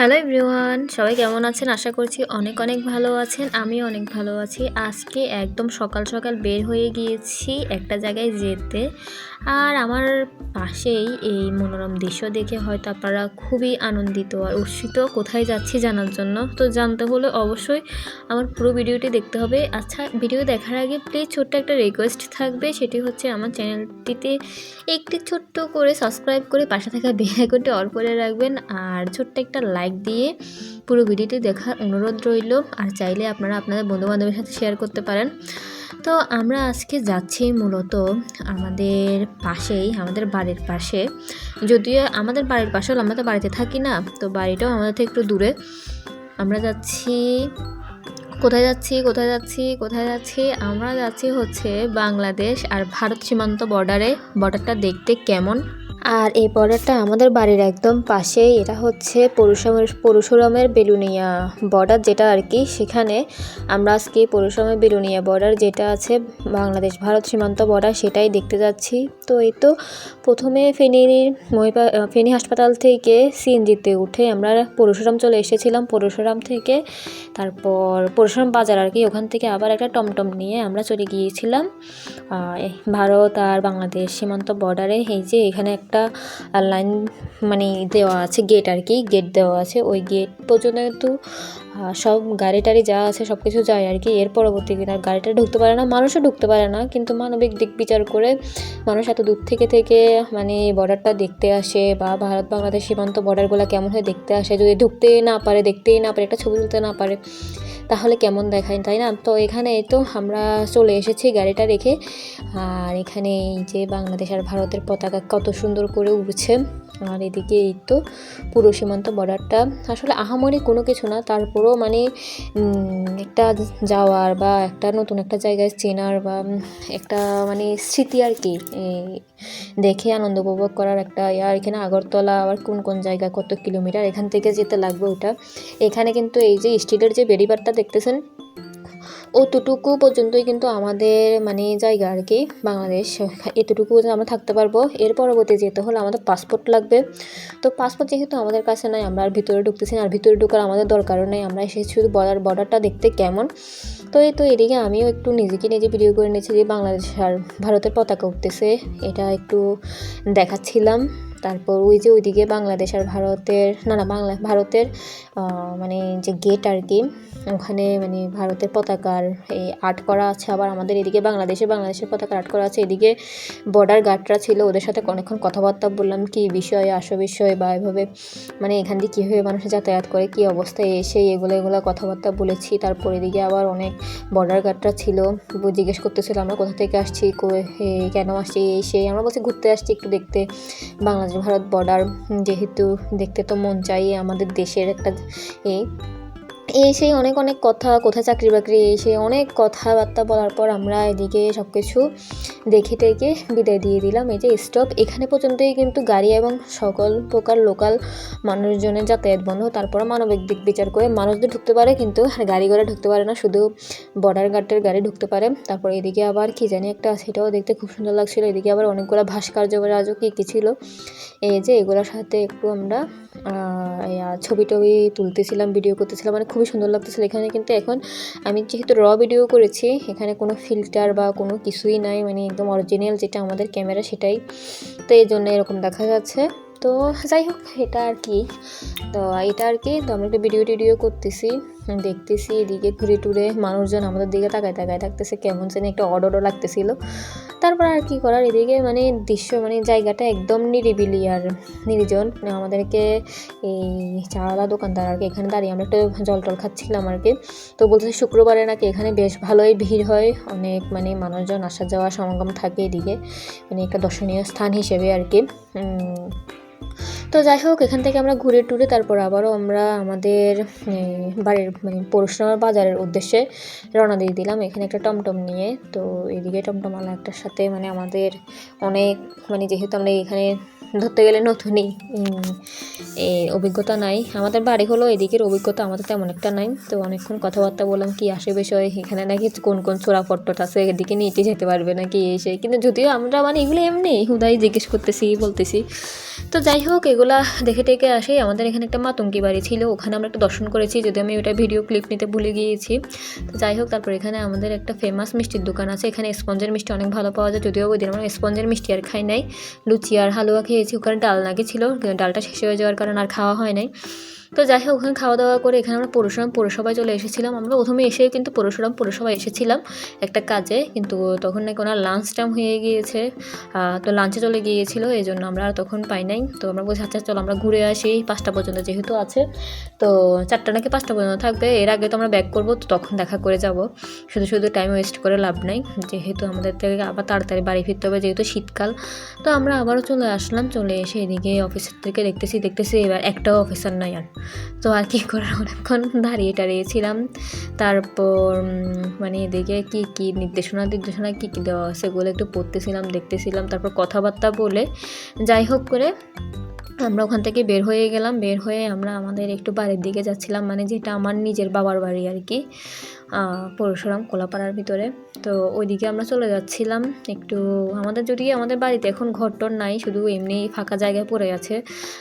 Hello everyone সবাই কেমন আছেন? আশা করছি অনেক অনেক ভালো আছেন। আমিও অনেক ভালো আছি। আজকে একদম সকাল সকাল বের হয়ে গিয়েছি একটা জায়গায় যেতে। আর আমার পাশেই এই মনোরম দৃশ্য দেখে হয়তো আপনারা খুবই আনন্দিত আর উৎসিত কোথায় যাচ্ছি জানার জন্য? তো জানতে হলে অবশ্যই আমার পুরো ভিডিওটি দেখতে হবে। আচ্ছা ভিডিও দেখার আগে প্লিজ ছোট্ট একটা রিকোয়েস্ট থাকবে। সেটি হচ্ছে আমার চ্যানেলটিতে একটি ছোট্ট করে সাবস্ক্রাইব করে পাশে থাকা বেল অল করে রাখবেন। আর ছোট্ট একটা লাইক দিয়ে পুরো ভিডিওটি দেখার অনুরোধ রইল। আর চাইলে আপনারা আপনাদের বন্ধুবান্ধবের সাথে শেয়ার করতে পারেন। তো আমরা আজকে যাচ্ছি মূলত আমাদের পাশেই, আমাদের বাড়ির পাশে। যদিও আমাদের বাড়ির পাশেও আমরা তো বাড়িতে থাকি না, তো বাড়িটাও আমাদের থেকে একটু দূরে। আমরা যাচ্ছি, কোথায় যাচ্ছি কোথায় যাচ্ছি কোথায় যাচ্ছি? আমরা যাচ্ছি হচ্ছে বাংলাদেশ আর ভারত সীমান্ত বর্ডারে বর্ডারটা দেখতে কেমন? আর এই বর্ডারটা আমাদের বাড়ির একদম পাশে এটা হচ্ছে পরশুরামের পরশুরামের বেলুনিয়া বর্ডার যেটা আর কি। সেখানে আমরা আজকে পরশুরামের বেলুনিয়া বর্ডার যেটা আছে, বাংলাদেশ ভারত সীমান্ত বর্ডার, সেটাই দেখতে যাচ্ছি। তো এই তো প্রথমে ফেনীর মহিপা ফেনী হাসপাতাল থেকে সিএনজিতে উঠে আমরা পরশুরাম চলে এসেছিলাম। পরশুরাম থেকে তারপর পরশুরাম বাজার আর কি। ওখান থেকে আবার একটা টমটম নিয়ে আমরা চলে গিয়েছিলাম। ভারত আর বাংলাদেশ সীমান্ত বর্ডারে। এই যে এখানে একটা লাইন মানে দেওয়া আছে গেট আর কি গেট দেওয়া আছে। ওই গেট পর্যন্ত কিন্তু সব গাড়ি টাড়ি যা আছে সব কিছু যায় আর কি এর পরবর্তী আর গাড়িটা ঢুকতে পারে না, মানুষও ঢুকতে পারে না। কিন্তু মানবিক দিক বিচার করে মানুষ এত দূর থেকে থেকে মানে বর্ডারটা দেখতে আসে বা ভারত বাংলাদেশ সীমান্ত বর্ডারগুলো কেমন হয় দেখতে আসে। যদি ঢুকতে না পারে, দেখতেই না পারে, একটা ছবি তুলতে না পারে তাহলে কেমন দেখায়, তাই না? তো এখানে তো আমরা চলে এসেছি গাড়িটা রেখে। আর এখানে এই যে বাংলাদেশ আর ভারতের পতাকা কত সুন্দর করে উঠছে আর এদিকে এই তো পুরো সীমান্ত বর্ডারটা আসলে আহামরি কোনো কিছু না, তারপরেও মানে একটা যাওয়ার বা একটা নতুন একটা জায়গায় চেনার বা একটা মানে স্মৃতি আর কি দেখে আনন্দ উপভোগ করার একটা আর এখানে আগরতলা আবার কোন কোন জায়গা, কত কিলোমিটার, এখান থেকে যেতে লাগবে ওটা। এখানে কিন্তু এই যে স্টিলের যে বেড়িবারটা দেখতেছেন অতটুকু পর্যন্তই কিন্তু আমাদের মানে জায়গা আর কি বাংলাদেশ। এতটুকু পর্যন্ত আমরা থাকতে পারব। এর পরবর্তী যেতে হলে আমাদের পাসপোর্ট লাগবে। তো পাসপোর্ট যেহেতু আমাদের কাছে নাই, আমরা আর ভিতরে ঢুকতেছি না। আর ভিতরে ঢুকার আমাদের দরকারও নেই। আমরা এসেছি শুধু বর্ডার বর্ডারটা দেখতে কেমন। তো এই তো এদিকে আমিও একটু নিজেকে নিজে ভিডিও করে নিয়েছি যে বাংলাদেশ আর ভারতের পতাকা উঠতেছে। এটা একটু দেখাচ্ছিলাম। তারপর ওই যে ওইদিকে বাংলাদেশ আর ভারতের, না না, বাংলা, ভারতের মানে যে গেট আর কি, ওখানে মানে ভারতের পতাকার এই আর্ট করা আছে। আবার আমাদের এদিকে বাংলাদেশে, বাংলাদেশের পতাকা আর্ট করা আছে। এদিকে বর্ডার গার্ডরা ছিল, ওদের সাথে অনেকক্ষণ কথাবার্তা বললাম, কী বিষয়ে আসো বিষয় বা এভাবে মানে এখান দিয়ে কীভাবে মানুষ যাতায়াত করে, কী অবস্থায় এসে এগুলো এগুলো কথাবার্তা বলেছি। তারপর এদিকে আবার অনেক বর্ডার গার্ডটা ছিল। জিজ্ঞেস করতেছিল, আমরা কোথা থেকে আসছি? কেন আসছি? এই, সেই, আমরা বলছি ঘুরতে আসছি একটু দেখতে। বাংলাদেশ ভারত বর্ডার যেহেতু দেখতে তো মন চাই, আমাদের দেশের একটা এই এই সেই অনেক অনেক কথা, কোথায় চাকরি বাকরি, এই সেই অনেক কথাবার্তা বলার পর আমরা এদিকে সব কিছু দেখে টেকে বিদায় দিয়ে দিলাম। এই যে স্টপ এখানে পর্যন্তই কিন্তু গাড়ি এবং সকল প্রকার লোকাল মানুষজনের যাতায়াত বন্ধ। তারপর মানবিক দিক বিচার করে মানুষদের ঢুকতে পারে, কিন্তু গাড়ি ঘোড়া ঢুকতে পারে না, শুধু বর্ডার গার্ডের গাড়ি ঢুকতে পারে। তারপর এদিকে আবার কি জানি একটা সেটাও দেখতে খুব সুন্দর লাগছিল। এদিকে আবার অনেকগুলো ভাস্কর্য রাজও কী কী ছিল। এই যে এগুলোর সাথে একটু আমরা ছবি টবি তুলতেছিলাম ভিডিও করতেছিলাম। মানে খুবই সুন্দর লাগতেছিল এখানে কিন্তু এখন আমি যেহেতু র ভিডিও করেছি, এখানে কোনো ফিল্টার বা কোনো কিছুই নাই মানে একদম অরিজিনাল যেটা আমাদের ক্যামেরা সেটাই। তো এই জন্য এরকম দেখা যাচ্ছে। তো যাই হোক, এটা আর কি। তো এটা আর কি। তো আমরা একটু ভিডিও টিডিও করতেছি। দেখতেছি এদিকে ঘুরে টুরে মানুষজন আমাদের দিকে তাকায় তাকায় থাকতেছে, কেমন যেন একটা অডরও লাগতেছিল। তারপর আর কি করার? এদিকে মানে দৃশ্য মানে জায়গাটা একদম নিরিবিলি আর নির্জন। মানে আমাদেরকে এই চাওয়ালা দোকানদার আর কি, এখানে দাঁড়িয়ে আমরা একটু জল টল খাচ্ছিলাম আর কি। তো বলতেছে শুক্রবারে নাকি এখানে বেশ ভালোই ভিড় হয়, অনেক মানে মানুষজন আসা যাওয়া সমাগম থাকে এদিকে। মানে একটা দর্শনীয় স্থান হিসেবে আর কি। তো যাই হোক, এখান থেকে আমরা ঘুরে টুরে তারপর আবারও আমরা আমাদের বাড়ির মানে পরশুরামার বাজারের উদ্দেশ্যে রওনা দিয়ে দিলাম। এখানে একটা টমটম নিয়ে, তো এদিকে টমটমওয়ালা একটার সাথে মানে আমাদের অনেক মানে যেহেতু আমরা এখানে ধরতে গেলে নতুনই, এই অভিজ্ঞতা নাই। আমাদের বাড়ি হলো এদিকের অভিজ্ঞতা, আমাদের তেমন একটা নাই। তো অনেকক্ষণ কথাবার্তা বললাম, কি আসে বিষয়? এখানে নাকি কোন কোন চোরা পট্টট আছে? এদিকে নিতে যেতে পারবে নাকি? এসে কিন্তু যদিও আমরা মানে এগুলো এমনি হুদাই জিজ্ঞেস করতেছি, বলতেছি। তো যাই হোক, এগুলা দেখে টেকে আসে। আমাদের এখানে একটা মাতঙ্কি বাড়ি ছিল, ওখানে আমরা একটা দর্শন করেছি। যদি আমি ওটা ভিডিও ক্লিপ নিতে ভুলে গিয়েছি। তো যাই হোক, তারপর এখানে আমাদের একটা ফেমাস মিষ্টির দোকান আছে। এখানে স্পঞ্জের মিষ্টি অনেক ভালো পাওয়া যায়। যদিও ওই দিন আমরা স্পঞ্জের মিষ্টি আর খাই নাই। লুচি আর হালুয়া খেয়েছি ওখানে ডাল নাকি ছিল ডালটা শেষ হয়ে যাওয়ার কারণে আর খাওয়া হয় নাই। তো যাই হোক, ওখানে খাওয়া দাওয়া করে এখানে আমরা পরশুরাম পৌরসভায় চলে এসেছিলাম। আমরা প্রথমে এসে কিন্তু পরশুরাম পৌরসভায় এসেছিলাম একটা কাজে। কিন্তু তখন নাকি ওনার লাঞ্চ টাইম হয়ে গিয়েছে। তো লাঞ্চে চলে গিয়েছিল, এই জন্য আমরা আর তখন পাই নাই। তো আমরা বলছি আচ্ছা চলো আমরা ঘুরে আসি, পাঁচটা পর্যন্ত যেহেতু আছে। তো চারটা নাকি পাঁচটা পর্যন্ত থাকবে। এর আগে তো আমরা ব্যাক করব, তো তখন দেখা করে যাব। শুধু শুধু টাইম ওয়েস্ট করে লাভ নাই। যেহেতু আমাদের থেকে আবার তাড়াতাড়ি বাড়ি ফিরতে হবে, যেহেতু শীতকাল। তো আমরা আবারও চলে আসলাম, চলে এসে এদিকে অফিসের থেকে দেখতেছি দেখতেছি এবার একটাও অফিসার নাই আর। তো আর কি করার? অনেকক্ষণ দাঁড়িয়ে টাড়িয়েছিলাম তারপর মানে এদিকে কি কি নির্দেশনা নির্দেশনা কী কী দেওয়া আছে সেগুলো একটু পড়তেছিলাম, দেখতেছিলাম, তারপর কথাবার্তা বলে যাই হোক করে আমরা ওখান থেকে বের হয়ে গেলাম। বের হয়ে আমরা আমাদের একটু বাড়ির দিকে যাচ্ছিলাম মানে যেটা আমার নিজের বাবার বাড়ি আর কি পরশুরাম, কোলাপাড়ার ভিতরে। তো ওইদিকে আমরা চলে যাচ্ছিলাম একটু আমাদের যদি আমাদের বাড়িতে এখন ঘর টর নাই, শুধু এমনি ফাঁকা জায়গায় পড়ে আছে।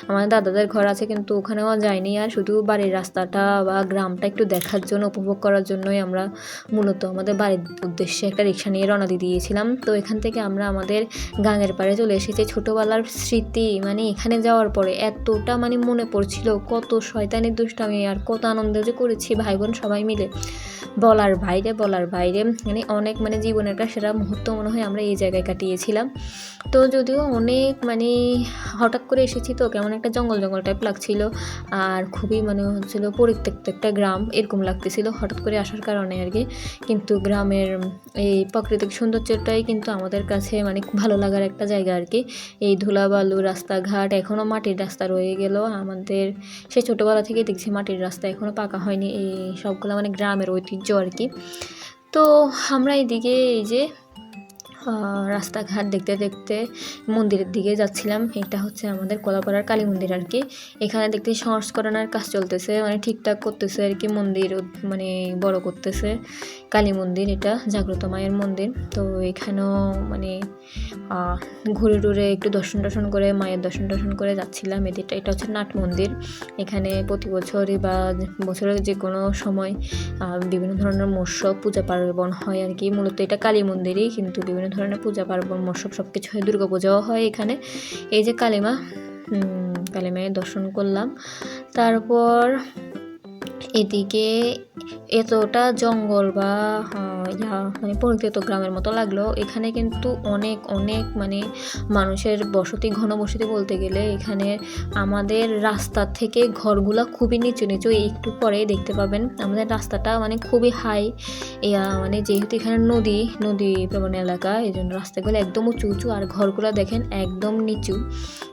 আমাদের দাদাদের ঘর আছে কিন্তু ওখানেও যাইনি আর শুধু বাড়ির রাস্তাটা বা গ্রামটা একটু দেখার জন্য, উপভোগ করার জন্যই আমরা মূলত আমাদের বাড়ির উদ্দেশ্যে একটা রিক্সা নিয়ে রওনা দিয়ে দিয়েছিলাম। তো এখান থেকে আমরা আমাদের গাঙের পাড়ে চলে এসেছি। ছোটোবেলার স্মৃতি মানে এখানে যাওয়ার পরে এতটা মানে মনে পড়ছিল, কত শয়তানের দুষ্টামি আর কত আনন্দ যে করেছি ভাই বোন সবাই মিলে। বলার বাইরে বলার বাইরে মানে অনেক মানে জীবনের একটা সেরা মুহূর্ত মনে হয় আমরা এই জায়গায় কাটিয়েছিলাম। তো যদিও অনেক মানে হঠাৎ করে এসেছি তো কেমন একটা জঙ্গল জঙ্গল টাইপ লাগছিল। আর খুবই মানে হচ্ছিল পরিত্যক্ত একটা গ্রাম এরকম লাগতেছিল হঠাৎ করে আসার কারণে আর কি। কিন্তু গ্রামের এই প্রাকৃতিক সৌন্দর্যটাই কিন্তু আমাদের কাছে মানে ভালো লাগার একটা জায়গা আর কি। এই ধুলাবালু রাস্তাঘাট এখনও মাটির রাস্তা রয়ে গেল। আমাদের সেই ছোটোবেলা থেকে দেখছি মাটির রাস্তা এখনও পাকা হয়নি। এই সবগুলো মানে গ্রামের ঐতিহ্য আর কি। তো আমরা এদিকে এই যে রাস্তাঘাট দেখতে দেখতে মন্দিরের দিকে যাচ্ছিলাম। এটা হচ্ছে আমাদের কলাপাড়ার কালী মন্দির আর কি। এখানে দেখতে সংস্করণের কাজ চলতেছে মানে ঠিকঠাক করতেছে আর কি, মন্দির মানে বড় করতেছে। কালী মন্দির, এটা জাগ্রত মায়ের মন্দির। তো এখানেও মানে ঘুরে টুরে একটু দর্শন টর্শন করে, মায়ের দর্শন টর্শন করে যাচ্ছিলাম। এদিকটা এটা হচ্ছে নাট মন্দির। এখানে প্রতি বছরই বা বছরের যে কোনো সময় বিভিন্ন ধরনের মৎস্য, পূজা পার্বণ হয় আর কি। মূলত এটা কালী মন্দিরই, কিন্তু বিভিন্ন ধরনের পূজা পার্বণ মৎসব সব কিছু হয়, দুর্গা পূজাও হয় এখানে। এই যে কালিমা কালিমায় দর্শন করলাম। তারপর এদিকে এতটা জঙ্গল বা ইয়া মানে পরিত্যক্ত গ্রামের মতো লাগল। এখানে কিন্তু অনেক অনেক মানে মানুষের বসতি ঘনবসতি বলতে গেলে এখানে আমাদের রাস্তা থেকে ঘরগুলো খুবই নিচু নিচু। একটু পরে দেখতে পাবেন। আমাদের রাস্তাটা মানে খুবই হাই। ইয়া মানে যেহেতু এখানে নদী নদী প্রবণ এলাকা এই জন্য রাস্তাগুলো একদম উঁচু উঁচু। আর ঘরগুলো দেখেন একদম নিচু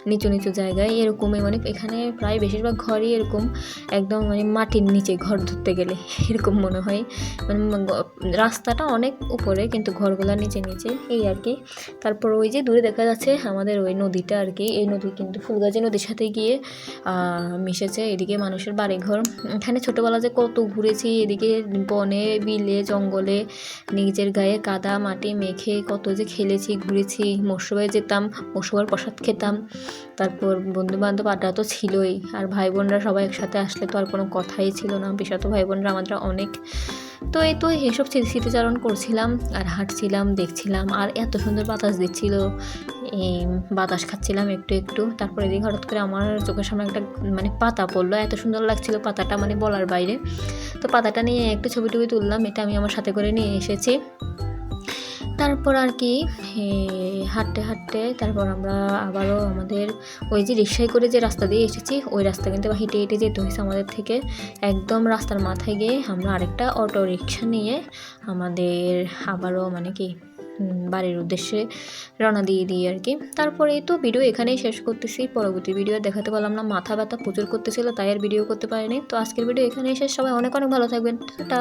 নিচু নিচু জায়গায়। এরকমই মানে এখানে প্রায় বেশিরভাগ ঘরই এরকম। একদম মানে মাটির নিচে ঘর ধরতে গেলে এরকম মনে হয়। মানে রাস্তাটা অনেক উপরে কিন্তু ঘরগুলো নিচে নিচে, এই আর কি। তারপর ওই যে দূরে দেখা যাচ্ছে আমাদের ওই নদীটা আর কি। এই নদী কিন্তু ফুলগাজী নদীর সাথে গিয়ে মিশেছে এদিকে মানুষের বাড়িঘর। এখানে ছোটোবেলা যে কত ঘুরেছি, এদিকে বনে, বিলে, জঙ্গলে, নিজের গায়ে কাদা, মাটি মেখে কত যে খেলেছি, ঘুরেছি মৌসুমে যেতাম মৌসুমের প্রসাদ খেতাম। তারপর বন্ধু বান্ধব আড্ডা তো ছিলই, আর ভাই বোনরা সবাই একসাথে আসলে তো আর কোনো কথাই ছিল না বিশত ভাই বোনরা আমাদের অনেক। তো এই তো স্মৃতি- স্মৃতিচারণ করছিলাম আর হাঁটছিলাম, দেখছিলাম আর এত সুন্দর বাতাস দিচ্ছিল। এই বাতাস খাচ্ছিলাম একটু একটু। তারপরে এদিকে হঠাৎ করে আমার চোখের সামনে একটা মানে পাতা পড়ল। এত সুন্দর লাগছিল পাতাটা মানে বলার বাইরে। তো পাতাটা নিয়ে একটু ছবি টবি তুললাম। এটা আমি আমার সাথে করে নিয়ে এসেছি। তারপর আর কি হাঁটতে হাঁটতে তারপর আমরা আবারও আমাদের ওই যে রিক্সায় করে যে রাস্তা দিয়ে এসেছি, ওই রাস্তা কিন্তু হেঁটে হেঁটে যেতে হয়েছে আমাদের থেকে। একদম রাস্তার মাথায় গিয়ে আমরা আরেকটা অটো রিক্সা নিয়ে আমাদের আবারও মানে কি বাড়ির উদ্দেশ্যে রওনা দিয়ে দিই আর কি। তারপরে তো ভিডিও এখানেই শেষ করতেছি, পরবর্তী ভিডিও দেখাতে পারলাম না, মাথা ব্যথা প্রচুর করতেছিল, তাই আর ভিডিও করতে পারিনি। তো আজকের ভিডিও এখানেই শেষ, সবাই অনেক অনেক ভালো থাকবেন, টাটা।